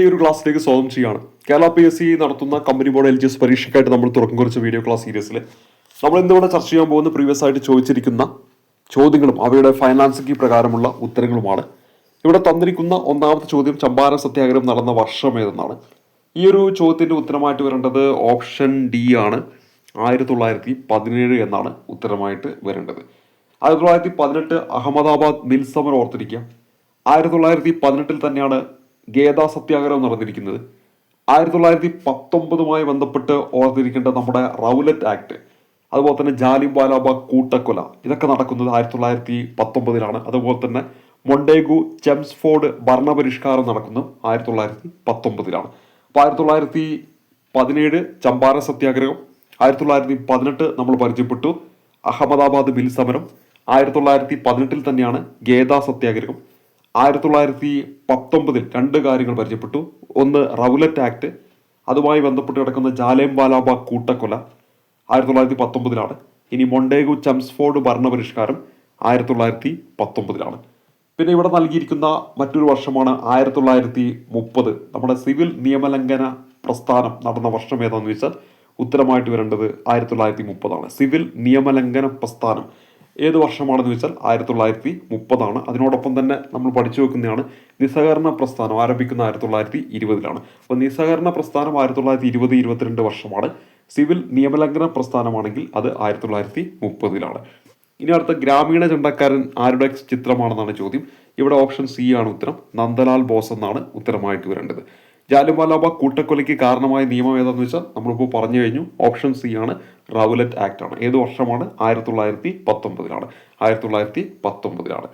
ഈ ഒരു ക്ലാസ്സിലേക്ക് സ്വാഗതം ചെയ്യുകയാണ് കേരള പി എസ് സി നടത്തുന്ന company board L G S പരീക്ഷയ്ക്കായിട്ട് നമ്മൾ തുറക്കം കുറിച്ച വീഡിയോ ക്ലാസ് സീരീസിൽ നമ്മൾ എന്തുകൊണ്ട് ചർച്ച ചെയ്യാൻ പോകുന്ന പ്രീവിയസ് ആയിട്ട് ചോദിച്ചിരിക്കുന്ന ചോദ്യങ്ങളും അവയുടെ ഫൈനാൻസ് കീ പ്രകാരമുള്ള ഉത്തരങ്ങളുമാണ്. ഇവിടെ തന്നിരിക്കുന്ന ഒന്നാമത്തെ ചോദ്യം ചമ്പാരൻ സത്യാഗ്രഹം നടന്ന വർഷം ഏതെന്നാണ്. ഈ ഒരു ചോദ്യത്തിന്റെ ഉത്തരമായിട്ട് വരേണ്ടത് ഓപ്ഷൻ ഡി ആണ്. ആയിരത്തി തൊള്ളായിരത്തി പതിനേഴ് എന്നാണ് ഉത്തരമായിട്ട് വരേണ്ടത്. ആയിരത്തി തൊള്ളായിരത്തി പതിനെട്ട് അഹമ്മദാബാദ് മിൽ സമരം ഓർത്തിരിക്കുക. ആയിരത്തി തൊള്ളായിരത്തി പതിനെട്ടിൽ തന്നെയാണ് ഗേദ സത്യാഗ്രഹം നടന്നിരിക്കുന്നത്. ആയിരത്തി തൊള്ളായിരത്തി പത്തൊമ്പതുമായി ബന്ധപ്പെട്ട് ഓർത്തിരിക്കേണ്ട നമ്മുടെ റൗലറ്റ് ആക്ട് അതുപോലെ തന്നെ ജാലിം വാലാബാഗ് കൂട്ടക്കൊല ഇതൊക്കെ നടക്കുന്നത് ആയിരത്തി തൊള്ളായിരത്തി പത്തൊമ്പതിലാണ്. അതുപോലെ തന്നെ മൊണ്ടേഗു ചെംസ്ഫോർഡ് ഭരണപരിഷ്കാരം നടക്കുന്നു ആയിരത്തി തൊള്ളായിരത്തി പത്തൊമ്പതിലാണ്. അപ്പോൾ ആയിരത്തി തൊള്ളായിരത്തി പതിനേഴ് ചമ്പാരൻ സത്യാഗ്രഹം ആയിരത്തി തൊള്ളായിരത്തി പതിനെട്ട് നമ്മൾ പരിചയപ്പെട്ടു അഹമ്മദാബാദ് മിൽ സമരം ആയിരത്തി തൊള്ളായിരത്തി പതിനെട്ടിൽ തന്നെയാണ് ഗേദ സത്യാഗ്രഹം. ആയിരത്തി തൊള്ളായിരത്തി പത്തൊമ്പതിൽ രണ്ട് കാര്യങ്ങൾ പരിചയപ്പെട്ടു. ഒന്ന് റൗലറ്റ് ആക്ട് അതുമായി ബന്ധപ്പെട്ട് കിടക്കുന്ന ജാലേം വാലാബാഗ് കൂട്ടക്കൊല ആയിരത്തി തൊള്ളായിരത്തി പത്തൊമ്പതിലാണ് ഇനി മൊണ്ടേഗു ചംസ്ഫോർഡ് ഭരണപരിഷ്കാരം ആയിരത്തി തൊള്ളായിരത്തി പത്തൊമ്പതിലാണ് പിന്നെ ഇവിടെ നൽകിയിരിക്കുന്ന മറ്റൊരു വർഷമാണ് ആയിരത്തി തൊള്ളായിരത്തി മുപ്പത് നമ്മുടെ സിവിൽ നിയമലംഘന പ്രസ്ഥാനം നടന്ന വർഷം ഏതാണെന്ന് വെച്ചാൽ ഉത്തരമായിട്ട് വരേണ്ടത് ആയിരത്തി തൊള്ളായിരത്തി മുപ്പതാണ് സിവിൽ നിയമലംഘന പ്രസ്ഥാനം ഏത് വർഷമാണെന്ന് വെച്ചാൽ ആയിരത്തി തൊള്ളായിരത്തി മുപ്പതാണ് അതിനോടൊപ്പം തന്നെ നമ്മൾ പഠിച്ചു വെക്കുന്നതാണ് നിസ്സഹകരണ പ്രസ്ഥാനം. ആരംഭിക്കുന്ന ആയിരത്തി തൊള്ളായിരത്തി ഇരുപതിലാണ് അപ്പോൾ നിസ്സഹകരണ പ്രസ്ഥാനം ആയിരത്തി തൊള്ളായിരത്തി ഇരുപത് ഇരുപത്തിരണ്ട് വർഷമാണ്. സിവിൽ നിയമലംഘന പ്രസ്ഥാനമാണെങ്കിൽ അത് ആയിരത്തി തൊള്ളായിരത്തി മുപ്പതിലാണ് ഇനി അടുത്ത ഗ്രാമീണ ചണ്ടക്കാരൻ ആരുടെ ചിത്രമാണെന്നാണ് ചോദ്യം. ഇവിടെ ഓപ്ഷൻ സി ആണ് ഉത്തരം. നന്ദലാൽ ബോസ് എന്നാണ് ഉത്തരമായിട്ട് വരേണ്ടത്. ജാലിവാലാബാഗ് കൂട്ടക്കൊലയ്ക്ക് കാരണമായ നിയമം ഏതാണെന്ന് വെച്ചാൽ നമ്മളിപ്പോൾ പറഞ്ഞു കഴിഞ്ഞു. ഓപ്ഷൻ സി ആണ് റൗലറ്റ് ആക്ട് ആണ്. ഏത് വർഷമാണ്? ആയിരത്തി തൊള്ളായിരത്തി പത്തൊമ്പതിലാണ്. ആയിരത്തി തൊള്ളായിരത്തി പത്തൊമ്പതിലാണ്.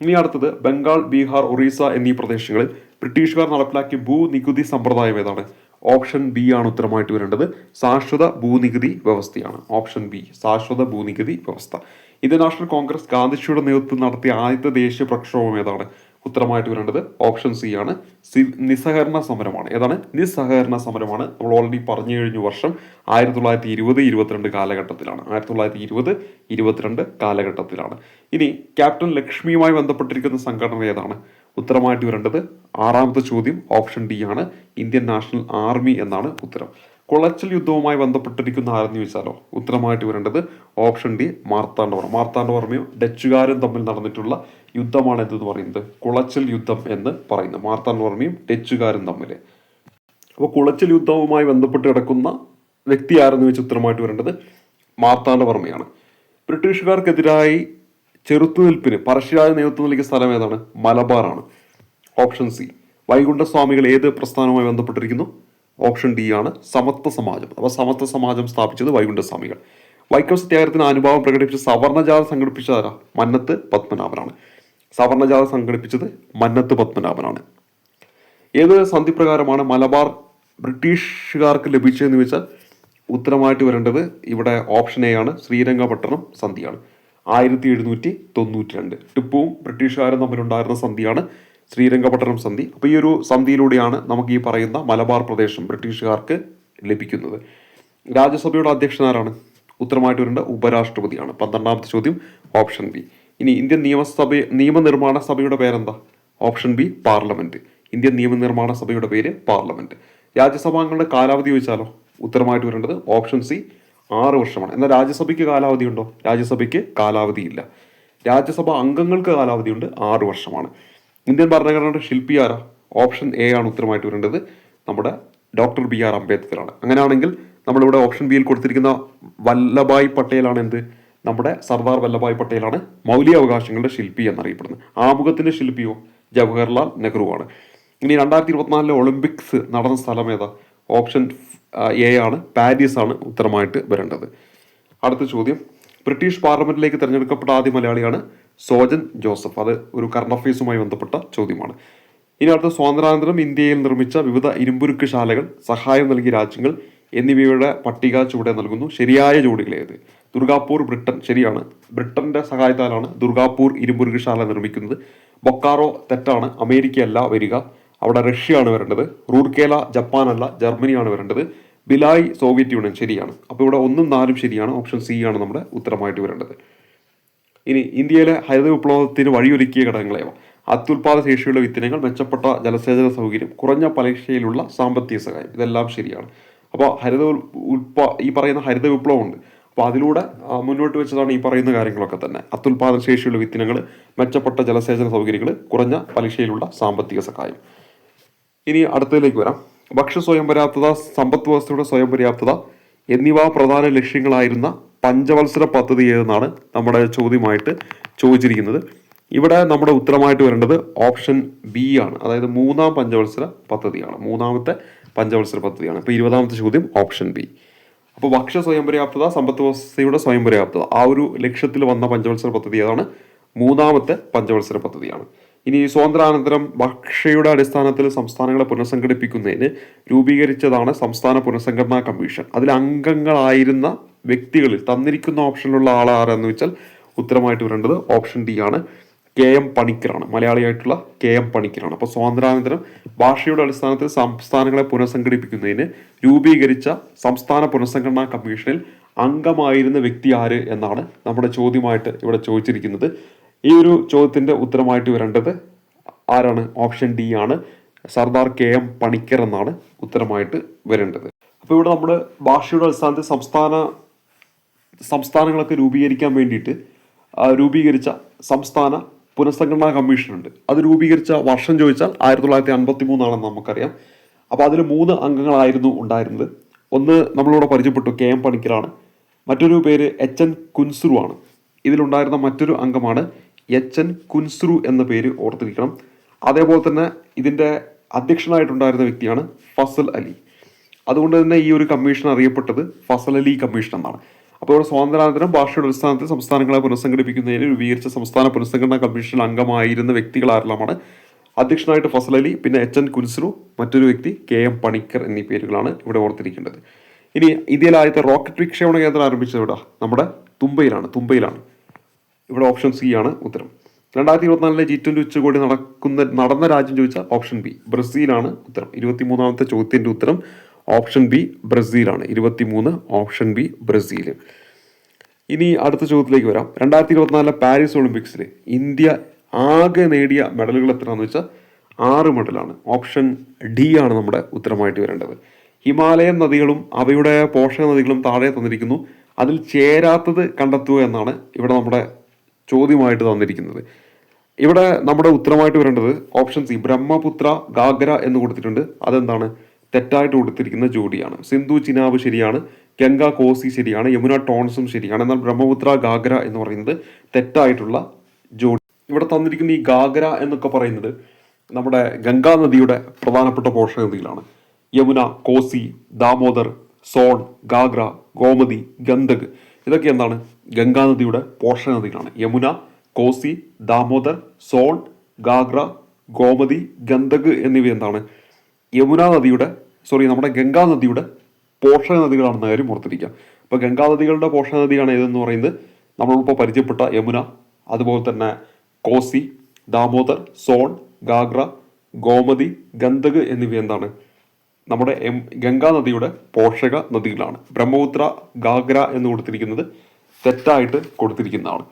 ഇനി അടുത്തത് ബംഗാൾ ബീഹാർ ഒറീസ എന്നീ പ്രദേശങ്ങളിൽ ബ്രിട്ടീഷുകാർ നടപ്പിലാക്കിയ ഭൂനികുതി സമ്പ്രദായം ഏതാണ്? ഓപ്ഷൻ ബി ആണ് ഉത്തരമായിട്ട് വരേണ്ടത്. ശാശ്വത ഭൂനികുതി വ്യവസ്ഥയാണ്. ഓപ്ഷൻ ബി ശാശ്വത ഭൂനികുതി വ്യവസ്ഥ. ഇന്ത്യൻ നാഷണൽ കോൺഗ്രസ് ഗാന്ധിജിയുടെ നേതൃത്വത്തിൽ നടത്തിയ ആദ്യത്തെ ദേശീയ പ്രക്ഷോഭം ഏതാണ്? ഉത്തരമായിട്ട് വരേണ്ടത് ഓപ്ഷൻ സി ആണ്. സി നിസ്സഹകരണ സമരമാണ്. ഏതാണ്? നിസ്സഹകരണ സമരമാണ്. നമ്മൾ ഓൾറെഡി പറഞ്ഞു കഴിഞ്ഞ വർഷം ആയിരത്തി തൊള്ളായിരത്തി ഇരുപത് ഇരുപത്തിരണ്ട് കാലഘട്ടത്തിലാണ്. ആയിരത്തി തൊള്ളായിരത്തി ഇരുപത് ഇരുപത്തിരണ്ട് കാലഘട്ടത്തിലാണ്. ഇനി ക്യാപ്റ്റൻ ലക്ഷ്മിയുമായി ബന്ധപ്പെട്ടിരിക്കുന്ന സംഘടന ഏതാണ്? ഉത്തരമായിട്ട് വരേണ്ടത് ആറാമത്തെ ചോദ്യം ഓപ്ഷൻ ഡി ആണ്. ഇന്ത്യൻ നാഷണൽ ആർമി എന്നാണ് ഉത്തരം. കുളച്ചൽ യുദ്ധവുമായി ബന്ധപ്പെട്ടിരിക്കുന്ന ആരെന്ന് ചോദിച്ചാലോ? ഉത്തരമായിട്ട് വരേണ്ടത് ഓപ്ഷൻ ഡി മാർത്താണ്ഡവർമ്മ. മാർത്താണ്ഡവർമ്മയും ഡച്ചുകാരും തമ്മിൽ നടന്നിട്ടുള്ള യുദ്ധമാണ് എന്തെന്ന് പറയുന്നത്? കുളച്ചൽ യുദ്ധം എന്ന് പറയുന്നത്. മാർത്താണ്ഡവർമ്മയും ഡച്ചുകാരും തമ്മിൽ അപ്പോൾ കുളച്ചൽ യുദ്ധവുമായി ബന്ധപ്പെട്ട് കിടക്കുന്ന വ്യക്തി ആരെന്ന് വെച്ച് ഉത്തരമായിട്ട് വരേണ്ടത് മാർത്താണ്ഡവർമ്മയാണ് ബ്രിട്ടീഷുകാർക്കെതിരായി ചെറുത്തുനിൽപ്പിന് പരസ്യരായ നേതൃത്വം നൽകിയ സ്ഥലം ഏതാണ്? മലബാറാണ്. Option C. വൈകുണ്ഠസ്വാമികൾ ഏത് പ്രസ്ഥാനവുമായി ബന്ധപ്പെട്ടിരിക്കുന്നു? ഓപ്ഷൻ ഡി ആണ് സമത്വ സമാജം. അപ്പോൾ സമത്വ സമാജം സ്ഥാപിച്ചത് വൈകുണ്ഠസ്വാമികൾ. വൈക്കം സത്യാഗ്രഹത്തിന് അനുഭാവം പ്രകടിപ്പിച്ച സവർണജാഥ സംഘടിപ്പിച്ചതാരാ മന്നത്ത് പത്മനാഭനാണ്. സവർണജാഥ സംഘടിപ്പിച്ചത് മന്നത്ത് പത്മനാഭനാണ്. ഏത് സന്ധി പ്രകാരമാണ് മലബാർ ബ്രിട്ടീഷുകാർക്ക് ലഭിച്ചതെന്ന് വെച്ചാൽ ഉത്തരമായിട്ട് വരേണ്ടത് ഇവിടെ ഓപ്ഷൻ എ ആണ് ശ്രീരംഗപട്ടണം സന്ധിയാണ്. ആയിരത്തി എഴുന്നൂറ്റി തൊണ്ണൂറ്റി രണ്ട് ടിപ്പുവും ബ്രിട്ടീഷുകാരും തമ്മിലുണ്ടായിരുന്ന സന്ധിയാണ് ശ്രീരംഗപട്ടണം സന്ധി. അപ്പോൾ ഈ ഒരു സന്ധിയിലൂടെയാണ് നമുക്ക് ഈ പറയുന്ന മലബാർ പ്രദേശം ബ്രിട്ടീഷുകാർക്ക് ലഭിക്കുന്നത്. രാജ്യസഭയുടെ അധ്യക്ഷനാരാണ് ഉത്തരമായിട്ട് വരേണ്ട ഉപരാഷ്ട്രപതിയാണ്. പന്ത്രണ്ടാമത്തെ ചോദ്യം ഓപ്ഷൻ ബി. ഇനി ഇന്ത്യൻ നിയമസഭ നിയമനിർമ്മാണ സഭയുടെ പേരെന്താ? Option B parliament. ഇന്ത്യൻ നിയമനിർമ്മാണ സഭയുടെ പേര് പാർലമെന്റ്. രാജ്യസഭാംഗങ്ങളുടെ കാലാവധി ചോദിച്ചാലോ? ഉത്തരമായിട്ട് വരേണ്ടത് ഓപ്ഷൻ സി ആറ് വർഷമാണ്. എന്നാൽ രാജ്യസഭയ്ക്ക് കാലാവധി ഉണ്ടോ? രാജ്യസഭയ്ക്ക് കാലാവധിയില്ല രാജ്യസഭ അംഗങ്ങൾക്ക് കാലാവധിയുണ്ട് ആറ് വർഷമാണ്. ഇന്ത്യൻ ഭരണഘടനയുടെ ശില്പി ആരാ? ഓപ്ഷൻ എ ആണ് ഉത്തരമായിട്ട് വരേണ്ടത് നമ്മുടെ ഡോക്ടർ ബി ആർ അംബേദ്കറാണ്. അങ്ങനെയാണെങ്കിൽ നമ്മളിവിടെ ഓപ്ഷൻ ബിയിൽ കൊടുത്തിരിക്കുന്ന വല്ലഭായ് പട്ടേലാണ് എന്ത്? നമ്മുടെ സർദാർ വല്ലഭായ് പട്ടേലാണ് മൗലിക അവകാശങ്ങളുടെ ശില്പി എന്നറിയപ്പെടുന്നത്. ആമുഖത്തിന്റെ ശില്പിയോ ജവഹർലാൽ നെഹ്റു ആണ് ഇനി രണ്ടായിരത്തി ഇരുപത്തിനാലിലെ ഒളിമ്പിക്സ് നടന്ന സ്ഥലം ഏതാ? ഓപ്ഷൻ എ ആണ്. പാരീസ് ആണ് ഉത്തരമായിട്ട് വരേണ്ടത്. അടുത്ത ചോദ്യം. ബ്രിട്ടീഷ് പാർലമെന്റിലേക്ക് തിരഞ്ഞെടുക്കപ്പെട്ട ആദ്യ മലയാളിയാണ് സോജൻ ജോസഫ്. അത് ഒരു കറണ്ട് അഫയേഴ്സുമായി ബന്ധപ്പെട്ട ചോദ്യമാണ്. ഇനി അടുത്ത സ്വാതന്ത്ര്യാനന്തരം ഇന്ത്യയിൽ നിർമ്മിച്ച വിവിധ ഇരുമ്പുരുക്ക് ശാലകൾ സഹായം നൽകിയ രാജ്യങ്ങൾ എന്നിവയുടെ പട്ടിക ചുവടെ നൽകുന്നു. ശരിയായ ജോഡികളേത്? ദുർഗാപൂർ ബ്രിട്ടൻ. ശരിയാണ്. ബ്രിട്ടന്റെ സഹായത്താലാണ് ദുർഗാപൂർ ഇരുമ്പുരുകശാല നിർമ്മിക്കുന്നത്. ബൊക്കാറോ തെറ്റാണ്. അമേരിക്കയല്ല വരിക. അവിടെ റഷ്യയാണ് വരേണ്ടത്. റൂർക്കേല ജപ്പാനല്ല ജർമ്മനിയാണ് വരേണ്ടത്. ബിലായ് സോവിയറ്റ് യൂണിയൻ ശരിയാണ്. അപ്പോൾ ഇവിടെ ഒന്നും നാലും ശരിയാണ്. ഓപ്ഷൻ സി ആണ് നമ്മുടെ ഉത്തരമായിട്ട് വരേണ്ടത്. ഇനി ഇന്ത്യയിലെ ഹരിത വിപ്ലവത്തിന് വഴിയൊരുക്കിയ ഘടകങ്ങളേവ അത്യുൽപാദ ശേഷിയുള്ള വിത്തിനങ്ങൾ മെച്ചപ്പെട്ട ജലസേചന സൗകര്യം കുറഞ്ഞ പലിശയിലുള്ള സാമ്പത്തിക സഹായം. ഇതെല്ലാം ശരിയാണ്. അപ്പോൾ ഹരിത ഉൽ- ഉൽപാ ഈ പറയുന്ന ഹരിത വിപ്ലവമുണ്ട്. അപ്പോൾ അതിലൂടെ മുന്നോട്ട് വെച്ചതാണ് ഈ പറയുന്ന കാര്യങ്ങളൊക്കെ തന്നെ. അത്യുൽപാദന ശേഷിയുള്ള വിത്തിനങ്ങൾ മെച്ചപ്പെട്ട ജലസേചന സൗകര്യങ്ങൾ കുറഞ്ഞ പലിശയിലുള്ള സാമ്പത്തിക സഹായം. ഇനി അടുത്തതിലേക്ക് വരാം. ഭക്ഷ്യ സ്വയം പര്യാപ്തത സമ്പദ് വ്യവസ്ഥയുടെ സ്വയം പര്യാപ്തത എന്നിവ പ്രധാന ലക്ഷ്യങ്ങളായിരുന്ന പഞ്ചവത്സര പദ്ധതി ഏതെന്നാണ് നമ്മുടെ ചോദ്യമായിട്ട് ചോദിച്ചിരിക്കുന്നത്. ഇവിടെ നമ്മുടെ ഉത്തരമായിട്ട് വരേണ്ടത് ഓപ്ഷൻ ബി ആണ്. അതായത് മൂന്നാം പഞ്ചവത്സര പദ്ധതിയാണ്. മൂന്നാമത്തെ പഞ്ചവത്സര പദ്ധതിയാണ്. ഇപ്പോൾ ഇരുപതാമത്തെ ചോദ്യം ഓപ്ഷൻ ബി. അപ്പോൾ ഭക്ഷ്യ സ്വയം പര്യാപ്തത സമ്പത്ത് വ്യവസ്ഥയുടെ സ്വയം പര്യാപ്തത ആ ഒരു ലക്ഷ്യത്തിൽ വന്ന പഞ്ചവത്സര പദ്ധതി ഏതാണ്? മൂന്നാമത്തെ പഞ്ചവത്സര പദ്ധതിയാണ്. ഇനി സ്വാതന്ത്ര്യാനന്തരം ഭക്ഷ്യയുടെ അടിസ്ഥാനത്തിൽ സംസ്ഥാനങ്ങളെ പുനഃസംഘടിപ്പിക്കുന്നതിന് രൂപീകരിച്ചതാണ് സംസ്ഥാന പുനഃസംഘടനാ കമ്മീഷൻ. അതിൽ അംഗങ്ങളായിരുന്ന വ്യക്തികളിൽ തന്നിരിക്കുന്ന ഓപ്ഷനിലുള്ള ആൾ ആരാന്ന് വെച്ചാൽ ഉത്തരമായിട്ട് വരേണ്ടത് ഓപ്ഷൻ ഡി ആണ്. കെ എം പണിക്കറാണ് മലയാളിയായിട്ടുള്ള കെ എം പണിക്കറാണ് അപ്പോൾ സ്വാതന്ത്ര്യാനന്തരം ഭാഷയുടെ അടിസ്ഥാനത്തിൽ സംസ്ഥാനങ്ങളെ പുനഃസംഘടിപ്പിക്കുന്നതിന് രൂപീകരിച്ച സംസ്ഥാന പുനഃസംഘടനാ കമ്മീഷനിൽ അംഗമായിരുന്ന വ്യക്തി ആര് എന്നാണ് നമ്മുടെ ചോദ്യമായിട്ട് ഇവിടെ ചോദിച്ചിരിക്കുന്നത്. ഈ ഒരു ചോദ്യത്തിന്റെ ഉത്തരമായിട്ട് വരേണ്ടത് ആരാണ്? ഓപ്ഷൻ ഡി ആണ്. സർദാർ കെ എം പണിക്കർ എന്നാണ് ഉത്തരമായിട്ട് വരേണ്ടത്. അപ്പോൾ ഇവിടെ നമ്മുടെ ഭാഷയുടെ അടിസ്ഥാനത്തിൽ സംസ്ഥാന സംസ്ഥാനങ്ങളൊക്കെ രൂപീകരിക്കാൻ വേണ്ടിയിട്ട് രൂപീകരിച്ച സംസ്ഥാന പുനഃസംഘടനാ കമ്മീഷൻ ഉണ്ട് അത് രൂപീകരിച്ച വർഷം ചോദിച്ചാൽ ആയിരത്തി തൊള്ളായിരത്തി അൻപത്തി മൂന്നാണെന്ന് നമുക്കറിയാം. അപ്പോൾ അതിൽ മൂന്ന് അംഗങ്ങളായിരുന്നു ഉണ്ടായിരുന്നത്. ഒന്ന് നമ്മളിവിടെ പരിചയപ്പെട്ടു കെ എം പണിക്കറാണ് മറ്റൊരു പേര് എച്ച് എൻ കുൻസ്രു ആണ്. ഇതിലുണ്ടായിരുന്ന മറ്റൊരു അംഗമാണ് എച്ച് എൻ കുൻസ്രു എന്ന പേര് ഓർത്തിരിക്കണം. അതേപോലെ തന്നെ ഇതിന്റെ അധ്യക്ഷനായിട്ടുണ്ടായിരുന്ന വ്യക്തിയാണ് ഫസൽ അലി. അതുകൊണ്ട് തന്നെ ഈ ഒരു കമ്മീഷൻ അറിയപ്പെട്ടത്. ഫസൽ അലി കമ്മീഷൻ എന്നാണ്. അപ്പോൾ ഇവിടെ സ്വാതന്ത്ര്യാനന്തരം ഭാഷയുടെ അടിസ്ഥാനത്തിൽ സംസ്ഥാനങ്ങളെ പുനഃസംഘടിപ്പിക്കുന്നതിന് രൂപീകരിച്ച സംസ്ഥാന പുനഃസംഘടനാ കമ്മീഷൻ അംഗമായിരുന്ന വ്യക്തികൾ ആരെല്ലാമാണ്? അധ്യക്ഷനായിട്ട് ഫസൽ അലി പിന്നെ എച്ച് എൻ കുൻസ്രു മറ്റൊരു വ്യക്തി കെ എം പണിക്കർ എന്നീ പേരുകളാണ് ഇവിടെ ഓർത്തിരിക്കേണ്ടത്. ഇനി ഇന്ത്യയിലെ ആദ്യത്തെ റോക്കറ്റ് വിക്ഷേപണ കേന്ദ്രം ആരംഭിച്ചത് ഇവിടെ നമ്മുടെ തുമ്പയിലാണ് തുമ്പയിലാണ്. ഇവിടെ ഓപ്ഷൻ സി ആണ് ഉത്തരം. രണ്ടായിരത്തി ഇരുപത്തിനാലിലെ ജി ട്വന്റി ഉച്ചകോടി നടക്കുന്ന നടന്ന രാജ്യം ചോദിച്ചാൽ ഓപ്ഷൻ ബി ബ്രസീലാണ് ഉത്തരം. ഇരുപത്തി മൂന്നാമത്തെ ചോദ്യത്തിന്റെ ഉത്തരം ഓപ്ഷൻ ബി ബ്രസീലാണ്. ഇരുപത്തിമൂന്ന് ഓപ്ഷൻ ബി ബ്രസീൽ ഇനി അടുത്ത ചോദ്യത്തിലേക്ക് വരാം. രണ്ടായിരത്തി ഇരുപത്തിനാലിലെ പാരീസ് ഒളിമ്പിക്സിൽ ഇന്ത്യ ആകെ നേടിയ മെഡലുകൾ എത്രയാണെന്ന് വെച്ചാൽ ആറ് മെഡലാണ്. ഓപ്ഷൻ ഡി ആണ് നമ്മുടെ ഉത്തരമായിട്ട് വരേണ്ടത്. ഹിമാലയൻ നദികളും അവയുടെ പോഷക നദികളും താഴെ തന്നിരിക്കുന്നു. അതിൽ ചേരാത്തത് കണ്ടെത്തുക എന്നാണ് ഇവിടെ നമ്മുടെ ചോദ്യമായിട്ട് തന്നിരിക്കുന്നത്. ഇവിടെ നമ്മുടെ ഉത്തരമായിട്ട് വരേണ്ടത് ഓപ്ഷൻ സി ബ്രഹ്മപുത്ര ഗാഗ്ര എന്ന് കൊടുത്തിട്ടുണ്ട്. അതെന്താണ്? തെറ്റായിട്ട് കൊടുത്തിരിക്കുന്ന ജോഡിയാണ്. സിന്ധു ചിനാബ് ശരിയാണ് ഗംഗ കോസി ശരിയാണ് യമുന ടോൺസും ശരിയാണ്. എന്നാൽ ബ്രഹ്മപുത്ര ഗാഗ്ര എന്ന് പറയുന്നത് തെറ്റായിട്ടുള്ള ജോഡി. ഇവിടെ തന്നിരിക്കുന്ന ഈ ഗാഗ്ര എന്നൊക്കെ പറയുന്നത് നമ്മുടെ ഗംഗാ നദിയുടെ പ്രധാനപ്പെട്ട പോഷക നദികളാണ് യമുന കോസി ദാമോദർ സോൺ ഗാഗ്ര ഗോമതി ഗന്ധക് ഇതൊക്കെ എന്താണ്? ഗംഗാ നദിയുടെ പോഷക നദികളാണ് യമുന കോസി ദാമോദർ സോൺ ഗാഗ്ര ഗോമതി ഗന്ധക് എന്നിവ എന്താണ്? യമുന നദിയുടെ സോറി നമ്മുടെ ഗംഗാ നദിയുടെ പോഷക നദികളാണെന്ന കാര്യം ഓർത്തിരിക്കുക. അപ്പോൾ ഗംഗാ നദികളുടെ പോഷക നദിയാണ് ഏതെന്ന് പറയുന്നത്? നമ്മളിപ്പോൾ പരിചയപ്പെട്ട യമുന അതുപോലെ തന്നെ കോസി ദാമോദർ സോൺ ഗാഗ്ര ഗോമതി ഗന്ധക് എന്നിവ എന്താണ്? നമ്മുടെ എം ഗംഗാ നദിയുടെ പോഷക നദികളാണ് ബ്രഹ്മപുത്ര ഗാഗ്ര എന്ന് കൊടുത്തിരിക്കുന്നത് തെറ്റായിട്ട് കൊടുത്തിരിക്കുന്നതാണ്.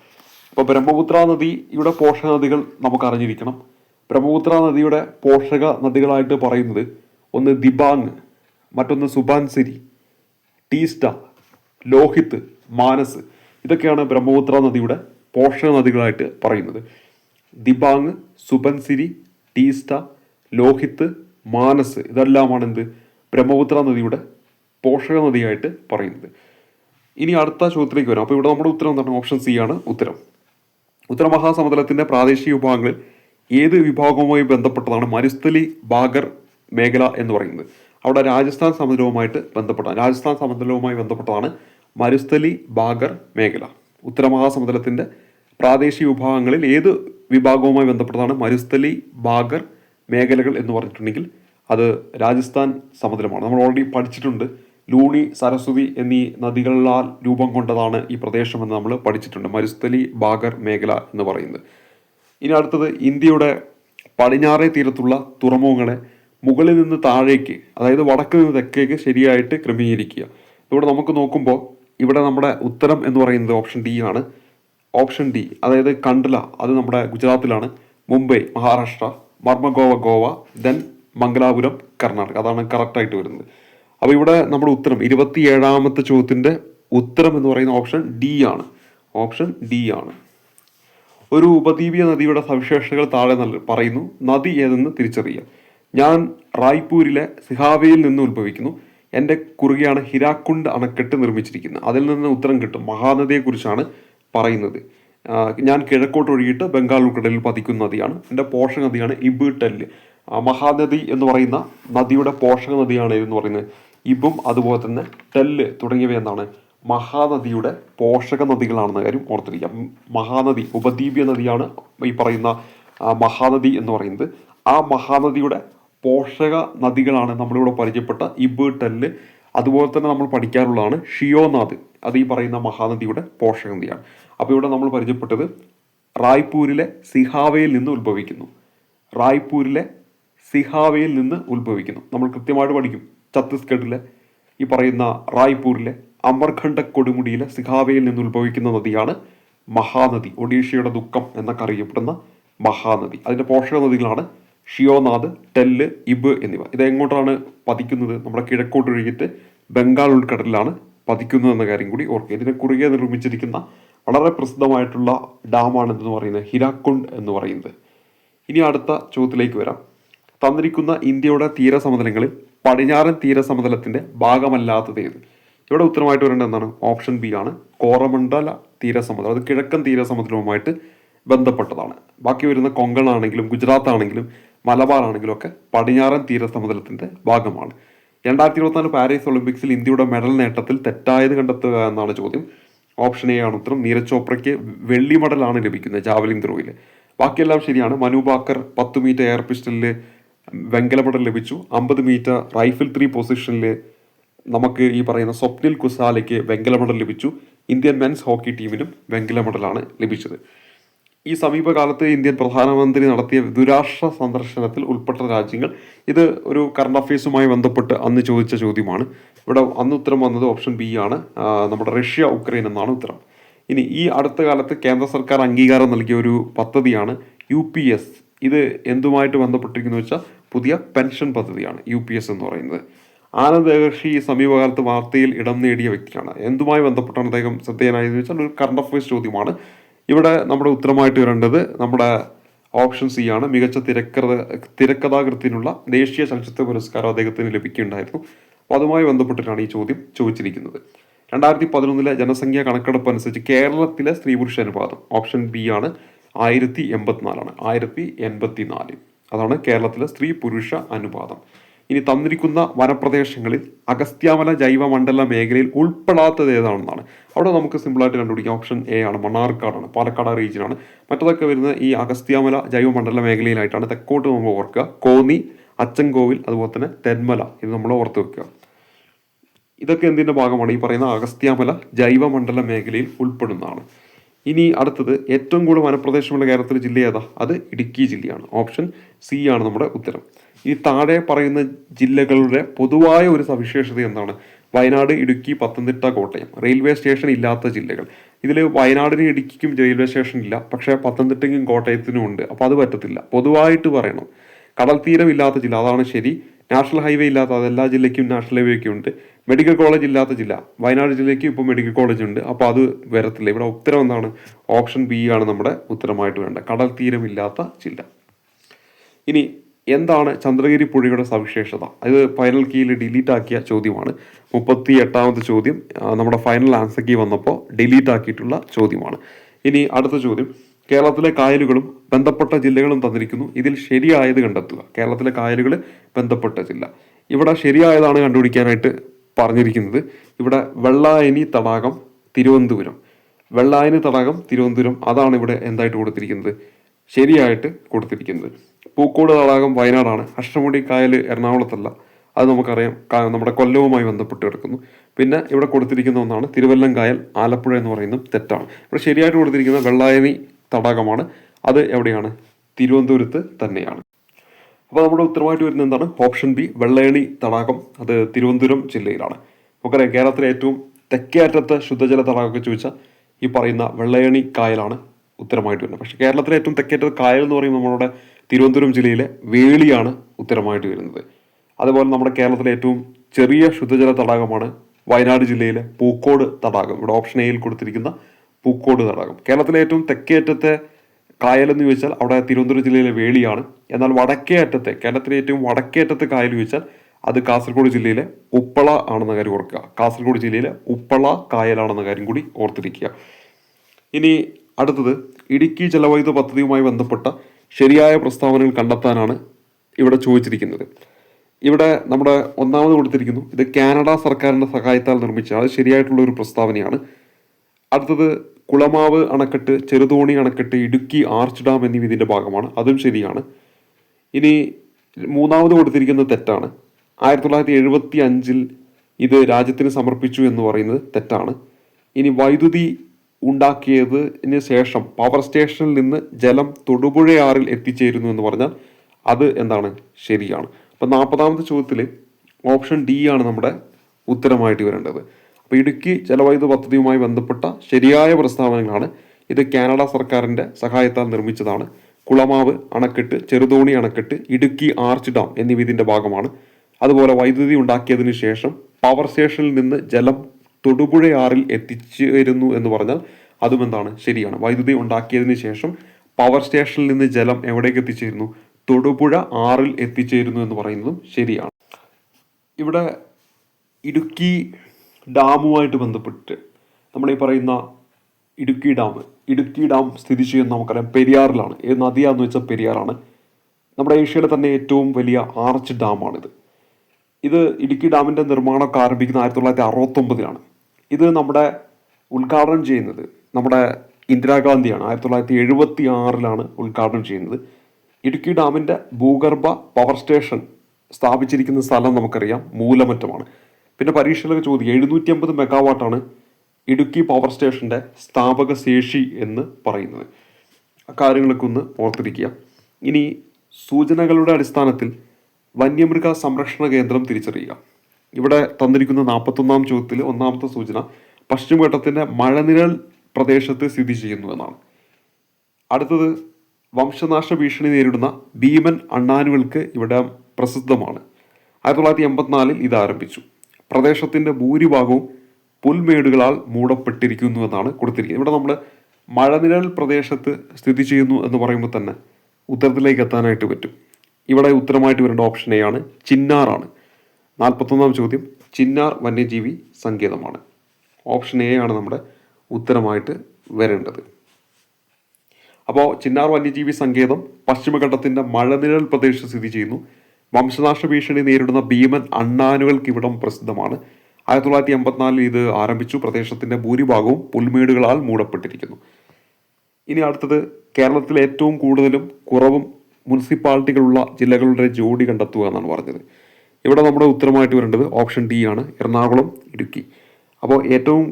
അപ്പോൾ ബ്രഹ്മപുത്ര നദിയുടെ പോഷക നദികൾ നമുക്ക് അറിഞ്ഞിരിക്കണം ബ്രഹ്മപുത്ര നദിയുടെ പോഷക നദികളായിട്ട് പറയുന്നത് ഒന്ന് ദിബാങ് മറ്റൊന്ന് സുബാൻസിരി ടീസ്റ്റ ലോഹിത് മാനസ്. ഇതൊക്കെയാണ് ബ്രഹ്മപുത്ര നദിയുടെ പോഷക നദികളായിട്ട് പറയുന്നത്. ദിബാങ് സുബൻസിരി ടീസ്റ്റ ലോഹിത് മാനസ് ഇതെല്ലാമാണ് എന്ത് ബ്രഹ്മപുത്ര നദിയുടെ പോഷക നദിയായിട്ട് പറയുന്നത്. ഇനി അടുത്ത ചോദ്യത്തിലേക്ക് വരാം. അപ്പോൾ ഇവിടെ നമ്മുടെ ഉത്തരം എന്താണ്? ഓപ്ഷൻ സി ആണ് ഉത്തരം. ഉത്തരമഹാസമതലത്തിന്റെ പ്രാദേശിക വിഭാഗങ്ങളിൽ ഏത് വിഭാഗവുമായി ബന്ധപ്പെട്ടതാണ് മരുസ്ഥലി ബാഗർ മേഖല എന്ന് പറയുന്നത്. അവിടെ രാജസ്ഥാൻ സമുദ്രവുമായിട്ട് ബന്ധപ്പെട്ടതാണ് രാജസ്ഥാൻ സമുദ്രവുമായി ബന്ധപ്പെട്ടതാണ് മരുസ്ഥലി ബാഗർ മേഖല. ഉത്തരമഹാസമുദ്രത്തിന്റെ പ്രാദേശിക വിഭാഗങ്ങളിൽ ഏത് വിഭാഗവുമായി ബന്ധപ്പെട്ടതാണ് മരുസ്ഥലി ബാഗർ മേഖലകൾ എന്ന് പറഞ്ഞിട്ടുണ്ടെങ്കിൽ അത് രാജസ്ഥാൻ സമുദ്രമാണ് നമ്മൾ ഓൾറെഡി പഠിച്ചിട്ടുണ്ട് ലൂണി സരസ്വതി എന്നീ നദികളാൽ രൂപം കൊണ്ടതാണ് ഈ പ്രദേശമെന്ന് നമ്മൾ പഠിച്ചിട്ടുണ്ട്. മരുസ്ഥലി ബാഗർ മേഖല എന്ന് പറയുന്നത്. ഇനി അടുത്തത് ഇന്ത്യയുടെ പടിഞ്ഞാറേ തീരത്തുള്ള തുറമുഖങ്ങളെ മുകളിൽ നിന്ന് താഴേക്ക് അതായത് വടക്ക് നിന്ന് തെക്കേക്ക് ശരിയായിട്ട് ക്രമീകരിക്കുക. ഇവിടെ നമുക്ക് നോക്കുമ്പോൾ ഇവിടെ നമ്മുടെ ഉത്തരം എന്ന് പറയുന്നത് ഓപ്ഷൻ ഡി ആണ്. ഓപ്ഷൻ ഡി അതായത് കണ്ടല അത് നമ്മുടെ ഗുജറാത്തിലാണ്. മുംബൈ മഹാരാഷ്ട്ര മർമഗോവ ഗോവ ഗോവ ദെൻ മംഗലാപുരം കർണാടക. അതാണ് കറക്റ്റായിട്ട് വരുന്നത്. അപ്പോൾ ഇവിടെ നമ്മുടെ ഉത്തരം ഇരുപത്തി ഏഴാമത്തെ ചോദ്യത്തിന്റെ ഉത്തരം എന്ന് പറയുന്ന ഓപ്ഷൻ ഡി ആണ്. ഓപ്ഷൻ ഡി ആണ്. ഒരു ഉപദ്വീപീയ നദിയുടെ സവിശേഷതകൾ താഴെ പറയുന്നു. നദി ഏതെന്ന് തിരിച്ചറിയുക. ഞാൻ റായ്പൂരിലെ സിഹാവയിൽ നിന്ന് ഉത്ഭവിക്കുന്നു. എന്റെ കുറുകെയാണ് ഹിരാക്കുണ്ട് അണക്കെട്ട് നിർമ്മിച്ചിരിക്കുന്നത്. അതിൽ നിന്ന് ഉത്തരം കിട്ടും. മഹാനദിയെക്കുറിച്ചാണ് പറയുന്നത്. ഞാൻ കിഴക്കോട്ട് ഒഴുകിയിട്ട് ബംഗാൾ ഉൾക്കടലിൽ പതിക്കുന്ന നദിയാണ്. എന്റെ പോഷക നദിയാണ് ഇബ് ടെല്ല് ആ, മഹാനദി എന്ന് പറയുന്ന നദിയുടെ പോഷക നദിയാണ് എന്ന് പറയുന്നത്. ഇബും അതുപോലെ തന്നെ ടെല്ല് തുടങ്ങിയവ എന്താണ് മഹാനദിയുടെ പോഷക നദികളാണെന്ന കാര്യം ഓർത്തിരിക്കാം മഹാനദി ഉപദ്വീപ്യ നദിയാണ് ഈ പറയുന്ന മഹാനദി എന്ന് പറയുന്നത്. ആ മഹാനദിയുടെ പോഷക നദികളാണ് നമ്മളിവിടെ പരിചയപ്പെട്ട ഇബ് അതുപോലെ തന്നെ നമ്മൾ പഠിക്കാറുള്ളതാണ് ഷിയോനാഥ്. അത് ഈ പറയുന്ന മഹാനദിയുടെ പോഷക നദിയാണ്. അപ്പോൾ ഇവിടെ നമ്മൾ പരിചയപ്പെട്ടത് റായ്പൂരിലെ സിഹാവയിൽ നിന്ന് ഉത്ഭവിക്കുന്നു. റായ്പൂരിലെ സിഹാവയിൽ നിന്ന് ഉത്ഭവിക്കുന്നു. നമ്മൾ കൃത്യമായിട്ട് പഠിക്കും. ഛത്തീസ്ഗഡിലെ ഈ പറയുന്ന റായ്പൂരിലെ അമർഖണ്ഡ കൊടുമുടിയിലെ സിഹാവയിൽ നിന്ന് ഉത്ഭവിക്കുന്ന നദിയാണ് മഹാനദി. ഒഡീഷയുടെ ദുഃഖം എന്നൊക്കെ അറിയപ്പെടുന്ന മഹാനദി. അതിന്റെ പോഷക നദികളാണ് ഷിയോനാഥ് ടെല്ല് ഇബ് എന്നിവ. ഇത് എങ്ങോട്ടാണ് പതിക്കുന്നത്? നമ്മുടെ കിഴക്കോട്ട് ഒഴുകിയിട്ട് ബംഗാൾ ഉൾക്കടലിലാണ് പതിക്കുന്നത് എന്ന കാര്യം കൂടി ഓർക്കുക. ഇതിനെ കുറുകെ നിർമ്മിച്ചിരിക്കുന്ന വളരെ പ്രസിദ്ധമായിട്ടുള്ള ഡാമാണ് എന്ന് പറയുന്നത്? ഹിരാക്കുണ്ട് എന്ന് പറയുന്നത്. ഇനി അടുത്ത ചോദ്യത്തിലേക്ക് വരാം. തന്നിരിക്കുന്ന ഇന്ത്യയുടെ തീരസമതലങ്ങളിൽ പടിഞ്ഞാറൻ തീരസമതലത്തിന്റെ ഭാഗമല്ലാത്തത് ഏത്? ഇവിടെ ഉത്തരമായിട്ട് വരേണ്ടത് എന്താണ്? ഓപ്ഷൻ ബി ആണ് കോറമണ്ഡല തീരസമതലം. അത് കിഴക്കൻ തീരസമതലവുമായിട്ട് ബന്ധപ്പെട്ടതാണ്. ബാക്കി വരുന്ന കൊങ്കൺ ആണെങ്കിലും ഗുജറാത്ത് ആണെങ്കിലും മലബാർ ആണെങ്കിലും ഒക്കെ പടിഞ്ഞാറൻ തീരസമുദ്രത്തിന്റെ ഭാഗമാണ്. രണ്ടായിരത്തി ഇരുപത്തിനാല് പാരീസ് ഒളിമ്പിക്സിൽ ഇന്ത്യയുടെ മെഡൽ നേട്ടത്തിൽ തെറ്റായത് കണ്ടെത്തുക എന്നാണ് ചോദ്യം. ഓപ്ഷൻ എ ആണ് ഉത്തരം. നീരജ് ചോപ്രയ്ക്ക് വെള്ളി മെഡലാണ് ലഭിക്കുന്നത് ജാവലിൻ ത്രോയിൽ ബാക്കിയെല്ലാം ശരിയാണ്. മനു ബാക്കർ പത്ത് മീറ്റർ എയർ പിസ്റ്റലിൽ വെങ്കല മെഡൽ ലഭിച്ചു. അമ്പത് മീറ്റർ റൈഫിൾ ത്രീ പൊസിഷനിൽ നമുക്ക് ഈ പറയുന്ന സ്വപ്നിൽ കുസാലയ്ക്ക് വെങ്കല മെഡൽ ലഭിച്ചു. ഇന്ത്യൻ മെൻസ് ഹോക്കി ടീമിനും വെങ്കല മെഡലാണ് ലഭിച്ചത്. ഈ സമീപകാലത്ത് ഇന്ത്യൻ പ്രധാനമന്ത്രി നടത്തിയ ദുരാഷ്ട്ര സന്ദർശനത്തിൽ ഉൾപ്പെട്ട രാജ്യങ്ങൾ ഇത് ഒരു കറണ്ട് അഫയേഴ്സുമായി ബന്ധപ്പെട്ട് അന്ന് ചോദിച്ച ചോദ്യമാണ്. ഇവിടെ അന്ന് ഉത്തരം വന്നത് ഓപ്ഷൻ ബി ആണ്. നമ്മുടെ റഷ്യ ഉക്രൈൻ എന്നാണ് ഉത്തരം. ഇനി ഈ അടുത്ത കാലത്ത് കേന്ദ്ര സർക്കാർ അംഗീകാരം നൽകിയ ഒരു പദ്ധതിയാണ് യു പി എസ്. ഇത് എന്തുമായിട്ട് ബന്ധപ്പെട്ടിരിക്കുന്നു വെച്ചാൽ പുതിയ പെൻഷൻ പദ്ധതിയാണ് യു പി എസ് എന്ന് പറയുന്നത്. ആനന്ദ് ഏകർഷി ഈ സമീപകാലത്ത് വാർത്തയിൽ ഇടം നേടിയ വ്യക്തിയാണ്. എന്തുമായി ബന്ധപ്പെട്ടാണ് അദ്ദേഹം ശ്രദ്ധേയനായതെന്ന് വെച്ചാൽ ഒരു കറണ്ട് അഫയേഴ്സ് ചോദ്യമാണ്. ഇവിടെ നമ്മുടെ ഉത്തരമായിട്ട് വരേണ്ടത് നമ്മുടെ ഓപ്ഷൻ സി ആണ് മികച്ച തിരക്കഥ തിരക്കഥാകൃത്തിനുള്ള ദേശീയ ചലച്ചിത്ര പുരസ്കാരം അദ്ദേഹത്തിന് ലഭിക്കുകയുണ്ടായിരുന്നു. അപ്പോൾ അതുമായി ബന്ധപ്പെട്ടിട്ടാണ് ഈ ചോദ്യം ചോദിച്ചിരിക്കുന്നത്. രണ്ടായിരത്തി പതിനൊന്നിലെ ജനസംഖ്യാ കണക്കെടുപ്പ് അനുസരിച്ച് കേരളത്തിലെ സ്ത്രീ പുരുഷ അനുപാതം ഓപ്ഷൻ ബി ആണ് ആയിരത്തി എൺപത്തിനാലാണ് ആയിരത്തി എൺപത്തി നാല് അതാണ് കേരളത്തിലെ സ്ത്രീ പുരുഷ അനുപാതം. ഇനി തന്നിരിക്കുന്ന വനപ്രദേശങ്ങളിൽ അഗസ്ത്യാമല ജൈവമണ്ഡല മേഖലയിൽ ഉൾപ്പെടാത്തത് ഏതാണെന്നാണ്. അവിടെ നമുക്ക് സിമ്പിളായിട്ട് കണ്ടുപിടിക്കാം. ഓപ്ഷൻ എ ആണ് മണ്ണാർക്കാടാണ് പാലക്കാട് റീജിയനാണ് മറ്റതൊക്കെ വരുന്നത് ഈ അഗസ്ത്യാമല ജൈവമണ്ഡല മേഖലയിലായിട്ടാണ് തെക്കോട്ട് നമ്മൾ ഓർക്കുക. കോന്നി അച്ചൻകോവിൽ അതുപോലെ തന്നെ തെന്മല ഇത് നമ്മൾ ഓർത്ത് വെക്കുക. ഇതൊക്കെ എന്തിന്റെ ഭാഗമാണ്? ഈ പറയുന്ന അഗസ്ത്യാമല ജൈവമണ്ഡല മേഖലയിൽ ഉൾപ്പെടുന്നതാണ്. ഇനി അടുത്തത് ഏറ്റവും കൂടുതൽ വനപ്രദേശമുള്ള കേരളത്തിലെ ജില്ല ഏതാ? അത് ഇടുക്കി ജില്ലയാണ്. ഓപ്ഷൻ സി ആണ് നമ്മുടെ ഉത്തരം. ഈ താഴെ പറയുന്ന ജില്ലകളുടെ പൊതുവായ ഒരു സവിശേഷത എന്താണ്? വയനാട് ഇടുക്കി പത്തനംതിട്ട കോട്ടയം. റെയിൽവേ സ്റ്റേഷൻ ഇല്ലാത്ത ജില്ലകൾ. ഇതിൽ വയനാടിനും ഇടുക്കിക്കും റെയിൽവേ സ്റ്റേഷൻ ഇല്ല. പക്ഷേ പത്തനംതിട്ടയ്ക്കും കോട്ടയത്തിനും ഉണ്ട്. അപ്പോൾ അത് പറ്റത്തില്ല. പൊതുവായിട്ട് പറയണം. കടൽ തീരം ഇല്ലാത്ത ജില്ല. അതാണ് ശരി. നാഷണൽ ഹൈവേ ഇല്ലാത്ത അതെല്ലാ ജില്ലയ്ക്കും നാഷണൽ ഹൈവേക്കും ഉണ്ട്. മെഡിക്കൽ കോളേജ് ഇല്ലാത്ത ജില്ല. വയനാട് ജില്ലയ്ക്ക് ഇപ്പോൾ മെഡിക്കൽ കോളേജ് ഉണ്ട്. അപ്പോൾ അത് വരത്തില്ല. ഇവിടെ ഉത്തരം എന്താണ്? ഓപ്ഷൻ ബി ആണ് നമ്മുടെ ഉത്തരമായിട്ട് വേണ്ടത് കടൽ തീരമില്ലാത്ത ജില്ല. ഇനി എന്താണ് ചന്ദ്രഗിരി പുഴയുടെ സവിശേഷത? ഇത് ഫൈനൽ കീയിൽ ഡിലീറ്റ് ആക്കിയ ചോദ്യമാണ്. മുപ്പത്തി എട്ടാമത്തെ ചോദ്യം നമ്മുടെ ഫൈനൽ ആൻസർ കീ വന്നപ്പോൾ ഡിലീറ്റ് ആക്കിയിട്ടുള്ള ചോദ്യമാണ്. ഇനി അടുത്ത ചോദ്യം. കേരളത്തിലെ കായലുകളും ബന്ധപ്പെട്ട ജില്ലകളും തന്നിരിക്കുന്നു. ഇതിൽ ശരിയായത് കണ്ടെത്തുക. കേരളത്തിലെ കായലുകൾ ബന്ധപ്പെട്ട ജില്ല. ഇവിടെ ശരിയായതാണ് കണ്ടുപിടിക്കാനായിട്ട് പറഞ്ഞിരിക്കുന്നത്. ഇവിടെ വെള്ളായനി തടാകം തിരുവനന്തപുരം. വെള്ളായനി തടാകം തിരുവനന്തപുരം അതാണ് ഇവിടെ എന്തായിട്ട് കൊടുത്തിരിക്കുന്നത്? ശരിയായിട്ട് കൊടുത്തിരിക്കുന്നത്. പൂക്കോട് തടാകം വയനാടാണ്. അഷ്ടമുടി കായൽ എറണാകുളത്തല്ല. അത് നമുക്കറിയാം. നമ്മുടെ കൊല്ലവുമായി ബന്ധപ്പെട്ട് കിടക്കുന്നു. പിന്നെ ഇവിടെ കൊടുത്തിരിക്കുന്ന ഒന്നാണ് തിരുവല്ലം കായൽ ആലപ്പുഴ എന്ന് പറയുന്നത് തെറ്റാണ്. ഇവിടെ ശരിയായിട്ട് കൊടുത്തിരിക്കുന്ന വെള്ളായണി തടാകമാണ്. അത് എവിടെയാണ്? തിരുവനന്തപുരത്ത് തന്നെയാണ്. അപ്പോൾ നമ്മുടെ ഉത്തരമായിട്ട് വരുന്നത് എന്താണ്? ഓപ്ഷൻ ബി വെള്ളയണി തടാകം. അത് തിരുവനന്തപുരം ജില്ലയിലാണ്. നമുക്കറിയാം കേരളത്തിലെ ഏറ്റവും തെക്കേ അറ്റത്തെ ശുദ്ധജല തടാകമൊക്കെ ചോദിച്ചാൽ ഈ പറയുന്ന വെള്ളയണി കായലാണ് ഉത്തരമായിട്ട് വരുന്നത്. പക്ഷേ കേരളത്തിലെ ഏറ്റവും തെക്കേറ്റത് കായൽ എന്ന് പറയുമ്പോൾ നമ്മുടെ തിരുവനന്തപുരം ജില്ലയിലെ വേളിയാണ് ഉത്തരമായിട്ട് വരുന്നത്. അതുപോലെ നമ്മുടെ കേരളത്തിലെ ഏറ്റവും ചെറിയ ശുദ്ധജല തടാകമാണ് വയനാട് ജില്ലയിലെ പൂക്കോട് തടാകം. ഇവിടെ ഓപ്ഷൻ എയിൽ കൊടുത്തിരിക്കുന്ന പൂക്കോട് തടാകം. കേരളത്തിലെ ഏറ്റവും തെക്കേറ്റത്തെ കായൽ എന്ന് ചോദിച്ചാൽ അവിടെ തിരുവനന്തപുരം ജില്ലയിലെ വേളിയാണ്. എന്നാൽ വടക്കേ അറ്റത്തെ കേരളത്തിലെ ഏറ്റവും വടക്കേ അറ്റത്തെ കായൽ ചോദിച്ചാൽ അത് കാസർഗോഡ് ജില്ലയിലെ ഉപ്പള ആണെന്ന കാര്യം ഓർക്കുക. കാസർഗോഡ് ജില്ലയിലെ ഉപ്പള കായലാണെന്ന കാര്യം കൂടി ഓർത്തിരിക്കുക. ഇനി അടുത്തത് ഇടുക്കി ജലവൈദ്യുത പദ്ധതിയുമായി ബന്ധപ്പെട്ട ശരിയായ പ്രസ്താവനകൾ കണ്ടെത്താനാണ് ഇവിടെ ചോദിച്ചിരിക്കുന്നത്. ഇവിടെ നമ്മുടെ ഒന്നാമത് കൊടുത്തിരിക്കുന്നു ഇത് കാനഡ സർക്കാരിന്റെ സഹായത്താൽ നിർമ്മിച്ച അത് ശരിയായിട്ടുള്ള ഒരു പ്രസ്താവനയാണ്. അടുത്തത് കുളമാവ് അണക്കെട്ട് ചെറുതോണി അണക്കെട്ട് ഇടുക്കി ആർച്ച് ഡാം എന്നിവ ഇതിന്റെ ഭാഗമാണ്. അതും ശരിയാണ്. ഇനി മൂന്നാമത് കൊടുത്തിരിക്കുന്നത് തെറ്റാണ്. ആയിരത്തി തൊള്ളായിരത്തി എഴുപത്തി അഞ്ചിൽ ഇത് രാജ്യത്തിന് സമർപ്പിച്ചു എന്ന് പറയുന്നത് തെറ്റാണ്. ഇനി വൈദ്യുതി ഉണ്ടാക്കിയതിന് ശേഷം പവർ സ്റ്റേഷനിൽ നിന്ന് ജലം തൊടുപുഴയാറിൽ എത്തിച്ചേരുന്നു എന്ന് പറഞ്ഞാൽ അത് എന്താണ്? ശരിയാണ്. അപ്പം നാൽപ്പതാമത്തെ ചോദ്യത്തിൽ ഓപ്ഷൻ ഡി ആണ് നമ്മുടെ ഉത്തരമായിട്ട് വരേണ്ടത്. അപ്പോൾ ഇടുക്കി ജലവൈദ്യുത പദ്ധതിയുമായി ബന്ധപ്പെട്ട ശരിയായ പ്രസ്താവനകളാണ് ഇത് കാനഡ സർക്കാരിന്റെ സഹായത്താൽ നിർമ്മിച്ചതാണ്. കുളമാവ് അണക്കെട്ട് ചെറുതോണി അണക്കെട്ട് ഇടുക്കി ആർച്ച് ഡാം എന്നിവ ഇതിന്റെ ഭാഗമാണ്. അതുപോലെ വൈദ്യുതി ഉണ്ടാക്കിയതിനു ശേഷം പവർ സ്റ്റേഷനിൽ നിന്ന് ജലം തൊടുപുഴയാറിൽ എത്തിച്ചേരുന്നു എന്ന് പറഞ്ഞാൽ അതും എന്താണ് ശരിയാണ്. വൈദ്യുതി ഉണ്ടാക്കിയതിന് ശേഷം പവർ സ്റ്റേഷനിൽ നിന്ന് ജലം എവിടേക്ക് എത്തിച്ചേരുന്നു? തൊടുപുഴ ആറിൽ എത്തിച്ചേരുന്നു എന്ന് പറയുന്നതും ശരിയാണ്. ഇവിടെ ഇടുക്കി ഡാമുമായിട്ട് ബന്ധപ്പെട്ട് നമ്മൾ ഈ പറയുന്ന ഇടുക്കി ഡാം ഇടുക്കി ഡാം സ്ഥിതി ചെയ്യുന്ന നമുക്കറിയാം പെരിയാറിലാണ്. ഏത് നദിയാന്ന് വെച്ചാൽ പെരിയാറാണ്. നമ്മുടെ ഏഷ്യയിലെ തന്നെ ഏറ്റവും വലിയ ആർച്ച് ഡാമാണിത്. ഇത് ഇടുക്കി ഡാമിന്റെ നിർമ്മാണമൊക്കെ ആരംഭിക്കുന്ന ആയിരത്തി തൊള്ളായിരത്തി അറുപത്തൊമ്പതിലാണ്. ഇത് നമ്മുടെ ഉദ്ഘാടനം ചെയ്യുന്നത് നമ്മുടെ ഇന്ദിരാഗാന്ധിയാണ്. ആയിരത്തി തൊള്ളായിരത്തി എഴുപത്തി ആറിലാണ് ഉദ്ഘാടനം ചെയ്യുന്നത്. ഇടുക്കി ഡാമിന്റെ ഭൂഗർഭ പവർ സ്റ്റേഷൻ സ്ഥാപിച്ചിരിക്കുന്ന സ്ഥലം നമുക്കറിയാം. മൂലമറ്റമാണ്. പിന്നെ പരീക്ഷയിലൊക്കെ ചോദിക്കുക എഴുന്നൂറ്റി അമ്പത് മെഗാവാട്ടാണ് ഇടുക്കി പവർ സ്റ്റേഷന്റെ സ്ഥാപക ശേഷി എന്ന് പറയുന്നത്. ആ കാര്യങ്ങളൊക്കെ ഒന്ന് ഓർത്തിരിക്കുക. ഇനി സൂചനകളുടെ അടിസ്ഥാനത്തിൽ വന്യമൃഗ സംരക്ഷണ കേന്ദ്രം തിരിച്ചറിയുക. ഇവിടെ തന്നിരിക്കുന്ന നാൽപ്പത്തൊന്നാം ചോദ്യത്തിൽ ഒന്നാമത്തെ സൂചന പശ്ചിമഘട്ടത്തിന്റെ മഴനിഴൽ പ്രദേശത്ത് സ്ഥിതി ചെയ്യുന്നു എന്നാണ്. അടുത്തത് വംശനാശ ഭീഷണി നേരിടുന്ന ഭീമൻ അണ്ണാനുകൾക്ക് ഇവിടെ പ്രസിദ്ധമാണ്. ആയിരത്തി തൊള്ളായിരത്തി എൺപത്തിനാലിൽ ഇത് ആരംഭിച്ചു. പ്രദേശത്തിന്റെ ഭൂരിഭാഗവും പുൽമേടുകളാൽ മൂടപ്പെട്ടിരിക്കുന്നു എന്നാണ് കൊടുത്തിരിക്കുന്നത്. ഇവിടെ നമ്മൾ മഴനിഴൽ പ്രദേശത്ത് സ്ഥിതി ചെയ്യുന്നു എന്ന് പറയുമ്പോൾ തന്നെ ഉത്തരത്തിലേക്ക് എത്താനായിട്ട് പറ്റും. ഇവിടെ ഉത്തരമായിട്ട് വരേണ്ട ഓപ്ഷൻ എ ആണ് ചിന്നാറാണ്. നാൽപ്പത്തൊന്നാം ചോദ്യം. ചിന്നാർ വന്യജീവി സങ്കേതമാണ്. ഓപ്ഷൻ എ ആണ് നമ്മുടെ ഉത്തരമായിട്ട് വരേണ്ടത്. അപ്പോൾ ചിന്നാർ വന്യജീവി സങ്കേതം പശ്ചിമഘട്ടത്തിന്റെ മഴനിഴൽ പ്രദേശത്ത് സ്ഥിതി ചെയ്യുന്നു. വംശനാശ ഭീഷണി നേരിടുന്ന ഭീമൻ അണ്ണാനുകൾക്ക് ഇവിടം പ്രസിദ്ധമാണ്. ആയിരത്തി തൊള്ളായിരത്തി എൺപത്തിനാലിൽ ഇത് ആരംഭിച്ചു. പ്രദേശത്തിന്റെ ഭൂരിഭാഗവും പുൽമേടുകളാൽ മൂടപ്പെട്ടിരിക്കുന്നു. ഇനി അടുത്തത് കേരളത്തിൽ ഏറ്റവും കൂടുതലും കുറവും മുനിസിപ്പാലിറ്റികളുള്ള ജില്ലകളുടെ ജോഡി കണ്ടെത്തുക എന്നാണ് പറഞ്ഞത്. ഇവിടെ നമ്മുടെ ഉത്തരമായിട്ട് വരേണ്ടത് ഓപ്ഷൻ ഡി ആണ് എറണാകുളം ഇടുക്കി. അപ്പോൾ ഏറ്റവും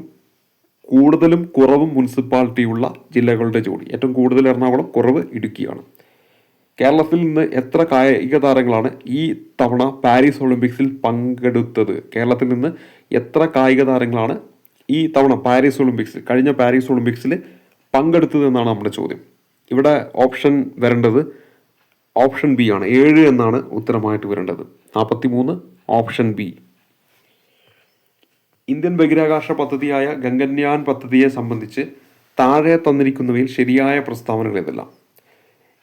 കൂടുതലും കുറവും മുനിസിപ്പാലിറ്റിയുള്ള ജില്ലകളുടെ ജോഡി. ഏറ്റവും കൂടുതൽ എറണാകുളം കുറവ് ഇടുക്കിയാണ്. കേരളത്തിൽ നിന്ന് എത്ര കായിക താരങ്ങളാണ് ഈ തവണ പാരീസ് ഒളിമ്പിക്സിൽ പങ്കെടുത്തത്? കേരളത്തിൽ നിന്ന് എത്ര കായിക താരങ്ങളാണ് ഈ തവണ പാരീസ് ഒളിമ്പിക്സ് കഴിഞ്ഞ പാരീസ് ഒളിമ്പിക്സിൽ പങ്കെടുത്തത് എന്നാണ് നമ്മുടെ ചോദ്യം. ഇവിടെ ഓപ്ഷൻ വരേണ്ടത് ഓപ്ഷൻ ബി ആണ്. ഏഴ് എന്നാണ് ഉത്തരമായിട്ട് വരേണ്ടത്. നാൽപ്പത്തി മൂന്ന് ഓപ്ഷൻ ബി. ഇന്ത്യൻ ബഹിരാകാശ പദ്ധതിയായ ഗംഗന്യാൻ പദ്ധതിയെ സംബന്ധിച്ച് താഴെ തന്നിരിക്കുന്നവയിൽ ശരിയായ പ്രസ്താവനകൾ ഏതെല്ലാം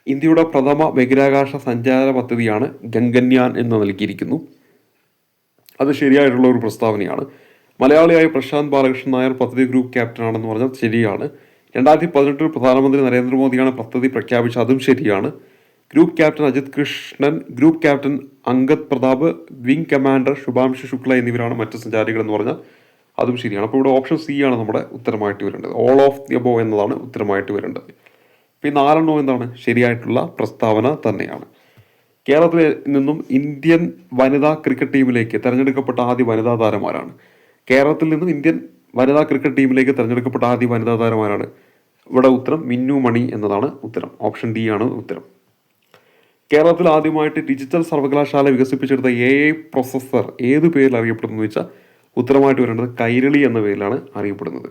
ഇന്ത്യയുടെ പ്രഥമ ബഹിരാകാശ സഞ്ചാര പദ്ധതിയാണ് ഗംഗന്യാൻ എന്ന് നൽകിയിരിക്കുന്നു. അത് ശരിയായിട്ടുള്ള ഒരു പ്രസ്താവനയാണ്. മലയാളിയായ പ്രശാന്ത് ബാലകൃഷ്ണൻ നായർ പദ്ധതി ഗ്രൂപ്പ് ക്യാപ്റ്റൻ ആണെന്ന് പറഞ്ഞാൽ ശരിയാണ്. രണ്ടായിരത്തി പതിനെട്ടിൽ പ്രധാനമന്ത്രി നരേന്ദ്രമോദിയാണ് പദ്ധതി പ്രഖ്യാപിച്ചത് അതും ശരിയാണ്. Group captain Ajit Krishnan group captain Angad Pratap wing commander Shubhanshu Shukla എന്നിവരാണ് മറ്റ് സഞ്ചാരികൾ എന്ന് പറഞ്ഞാൽ അതും ശരിയാണ്. അപ്പോൾ ഇവിടെ ഓപ്ഷൻ സി ആണ് നമ്മുടെ ഉത്തരമായിട്ട് വരേണ്ടത്. ഓൾ ഓഫ് ദി അബോ എന്നതാണ് ഉത്തരമായിട്ട് വരേണ്ടത്. അപ്പോൾ ഈ നാലെണ്ണം എന്താണ്? ശരിയായിട്ടുള്ള പ്രസ്താവന തന്നെയാണ്. കേരളത്തിൽ നിന്നും ഇന്ത്യൻ വനിതാ ക്രിക്കറ്റ് ടീമിലേക്ക് തിരഞ്ഞെടുക്കപ്പെട്ട ആദ്യ വനിതാ താരമാരാണ്. കേരളത്തിൽ നിന്നും ഇന്ത്യൻ വനിതാ ക്രിക്കറ്റ് ടീമിലേക്ക് തിരഞ്ഞെടുക്കപ്പെട്ട ആദ്യ വനിതാ താരമാരാണ്. ഇവിടെ ഉത്തരം മിന്നു മണി എന്നതാണ് ഉത്തരം. ഓപ്ഷൻ ഡി ആണ് ഉത്തരം. കേരളത്തിൽ ആദ്യമായിട്ട് ഡിജിറ്റൽ സർവകലാശാല വികസിപ്പിച്ചെടുത്ത എ ഐ പ്രൊസസ്സർ ഏത് പേരിൽ അറിയപ്പെടുന്നു വെച്ചാൽ ഉത്തരമായിട്ട് വരേണ്ടത് കൈരളി എന്ന പേരിലാണ് അറിയപ്പെടുന്നത്.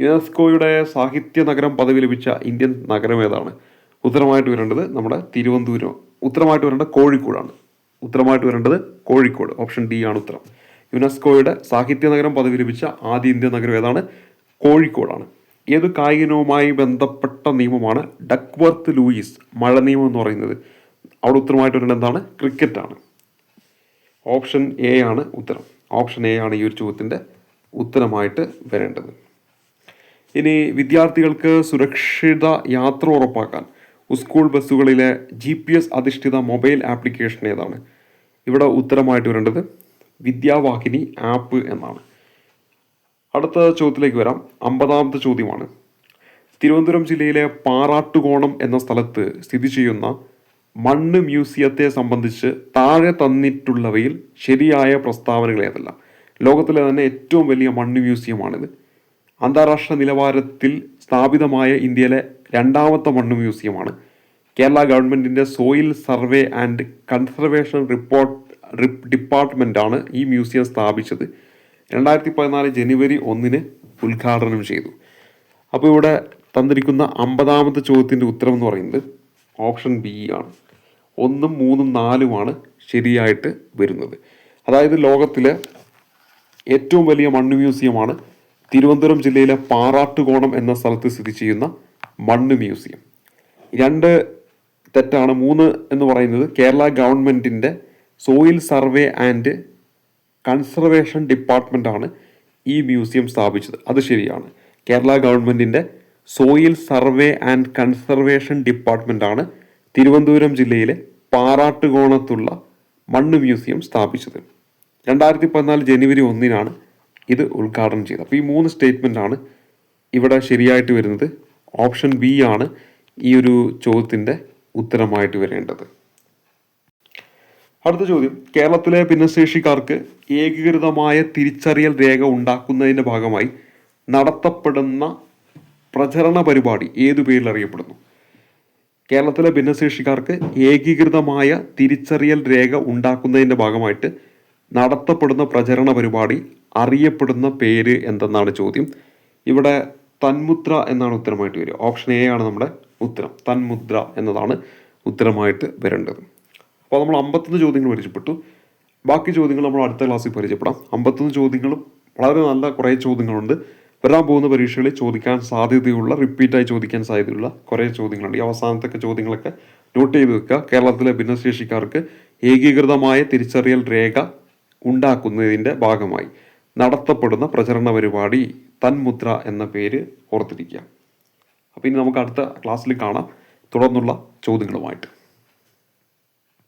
യുനെസ്കോയുടെ സാഹിത്യ നഗരം പദവി ലഭിച്ച ഇന്ത്യൻ നഗരം ഏതാണ്? ഉത്തരമായിട്ട് വരേണ്ടത് നമ്മുടെ തിരുവനന്തപുരം ഉത്തരമായിട്ട് വരേണ്ടത് കോഴിക്കോടാണ്. ഉത്തരമായിട്ട് വരേണ്ടത് കോഴിക്കോട് ഓപ്ഷൻ ഡി ആണ് ഉത്തരം. യുനെസ്കോയുടെ സാഹിത്യ നഗരം പദവി ലഭിച്ച ആദ്യ ഇന്ത്യൻ നഗരം ഏതാണ്? കോഴിക്കോടാണ്. ഏത് കായികനവുമായി ബന്ധപ്പെട്ട നിയമമാണ് ഡക്വർത്ത് ലൂയിസ് മഴ നിയമം എന്ന് പറയുന്നത്? അവിടെ ഉത്തരമായിട്ട് വരുന്നത് എന്താണ്? ക്രിക്കറ്റ് ആണ് ഓപ്ഷൻ എ ആണ് ഉത്തരം. ഓപ്ഷൻ എ ആണ് ഈ ഒരു ചോദ്യത്തിന്റെ ഉത്തരമായിട്ട് വരേണ്ടത്. ഇനി വിദ്യാർത്ഥികൾക്ക് സുരക്ഷിത യാത്ര ഉറപ്പാക്കാൻ സ്കൂൾ ബസ്സുകളിലെ ജി പി എസ് അധിഷ്ഠിത മൊബൈൽ ആപ്ലിക്കേഷൻ ഏതാണ്? ഇവിടെ ഉത്തരമായിട്ട് വരേണ്ടത് വിദ്യാവാഹിനി ആപ്പ് എന്നാണ്. അടുത്ത ചോദ്യത്തിലേക്ക് വരാം. അമ്പതാമത്തെ ചോദ്യമാണ്. തിരുവനന്തപുരം ജില്ലയിലെ പാറാട്ടുകോണം എന്ന സ്ഥലത്ത് സ്ഥിതി ചെയ്യുന്ന മണ്ണ് മ്യൂസിയത്തെ സംബന്ധിച്ച് താഴെ തന്നിട്ടുള്ളവയിൽ ശരിയായ പ്രസ്താവനകൾ ഏതല്ല. ലോകത്തിലെ തന്നെ ഏറ്റവും വലിയ മണ്ണ് മ്യൂസിയമാണിത്. അന്താരാഷ്ട്ര നിലവാരത്തിൽ സ്ഥാപിതമായ ഇന്ത്യയിലെ രണ്ടാമത്തെ മണ്ണ് മ്യൂസിയമാണ്. കേരള ഗവൺമെന്റിന്റെ soil survey and conservation report ഡിപ്പാർട്ട്മെന്റാണ് ഈ മ്യൂസിയം സ്ഥാപിച്ചത്. രണ്ടായിരത്തി പതിനാല് ജനുവരി ഒന്നിന് ഉദ്ഘാടനം ചെയ്തു. അപ്പോൾ ഇവിടെ തന്നിരിക്കുന്ന അമ്പതാമത്തെ ചോദ്യത്തിന്റെ ഉത്തരം എന്ന് പറയുന്നത് ഓപ്ഷൻ ബി ആണ്. ഒന്നും മൂന്നും നാലുമാണ് ശരിയായിട്ട് വരുന്നത്. അതായത് ലോകത്തിലെ ഏറ്റവും വലിയ മണ്ണ് മ്യൂസിയമാണ് തിരുവനന്തപുരം ജില്ലയിലെ പാറാട്ടുകോണം എന്ന സ്ഥലത്ത് സ്ഥിതി ചെയ്യുന്ന മണ്ണ് മ്യൂസിയം. രണ്ട് തെറ്റാണ്. മൂന്ന് എന്ന് പറയുന്നത് കേരള ഗവൺമെന്റിന്റെ സോയിൽ സർവേ ആൻഡ് കൺസർവേഷൻ ഡിപ്പാർട്ട്മെന്റാണ് ഈ മ്യൂസിയം സ്ഥാപിച്ചത്. അത് ശരിയാണ്. കേരള ഗവൺമെന്റിന്റെ സോയിൽ സർവേ ആൻഡ് കൺസർവേഷൻ ഡിപ്പാർട്ട്മെന്റാണ് തിരുവനന്തപുരം ജില്ലയിലെ പാറാട്ടുകോണത്തുള്ള മണ്ണ് മ്യൂസിയം സ്ഥാപിച്ചത്. രണ്ടായിരത്തി പതിനാല് ജനുവരി ഒന്നിനാണ് ഇത് ഉദ്ഘാടനം ചെയ്തത്. അപ്പോൾ ഈ മൂന്ന് സ്റ്റേറ്റ്മെന്റ് ആണ് ഇവിടെ ശരിയായിട്ട് വരുന്നത്. ഓപ്ഷൻ ബി ആണ് ഈ ഒരു ചോദ്യത്തിന്റെ ഉത്തരമായിട്ട് വരേണ്ടത്. അടുത്ത ചോദ്യം. കേരളത്തിലെ ഭിന്നശേഷിക്കാർക്ക് ഏകീകൃതമായ തിരിച്ചറിയൽ രേഖ ഉണ്ടാക്കുന്നതിന്റെ ഭാഗമായി നടത്തപ്പെടുന്ന പ്രചരണ പരിപാടി ഏതു പേരിൽ അറിയപ്പെടുന്നു? കേരളത്തിലെ ഭിന്നശേഷിക്കാർക്ക് ഏകീകൃതമായ തിരിച്ചറിയൽ രേഖ ഉണ്ടാക്കുന്നതിന്റെ ഭാഗമായിട്ട് നടത്തപ്പെടുന്ന പ്രചരണ പരിപാടി അറിയപ്പെടുന്ന പേര് എന്തെന്നാണ് ചോദ്യം. ഇവിടെ തന്മുദ്ര എന്നാണ് ഉത്തരമായിട്ട് വരിക. ഓപ്ഷൻ എ ആണ് നമ്മുടെ ഉത്തരം. തന്മുദ്ര എന്നതാണ് ഉത്തരമായിട്ട് വരേണ്ടത്. അപ്പോൾ നമ്മൾ അമ്പത്തൊന്ന് ചോദ്യങ്ങൾ പരിചയപ്പെട്ടു. ബാക്കി ചോദ്യങ്ങൾ നമ്മൾ അടുത്ത ക്ലാസ്സിൽ പരിചയപ്പെടാം. അമ്പത്തൊന്ന് ചോദ്യങ്ങളും വളരെ നല്ല കുറേ ചോദ്യങ്ങളുണ്ട്. വരാൻ പോകുന്ന പരീക്ഷകളിൽ ചോദിക്കാൻ സാധ്യതയുള്ള റിപ്പീറ്റായി ചോദിക്കാൻ സാധ്യതയുള്ള കുറേ ചോദ്യങ്ങളുണ്ട്. ഈ അവസാനത്തെ ചോദ്യങ്ങളൊക്കെ നോട്ട് ചെയ്ത് വെക്കുക. കേരളത്തിലെ ഭിന്നശേഷിക്കാർക്ക് ഏകീകൃതമായ തിരിച്ചറിയൽ രേഖ ഉണ്ടാക്കുന്നതിന്റെ ഭാഗമായി നടത്തപ്പെടുന്ന പ്രചരണ പരിപാടി തന്മുദ്ര എന്ന പേര് ഓർത്തിരിക്കുക. അപ്പോൾ ഇനി നമുക്ക് അടുത്ത ക്ലാസ്സിൽ കാണാം. തുടർന്നുള്ള ചോദ്യങ്ങളുമായിട്ട്.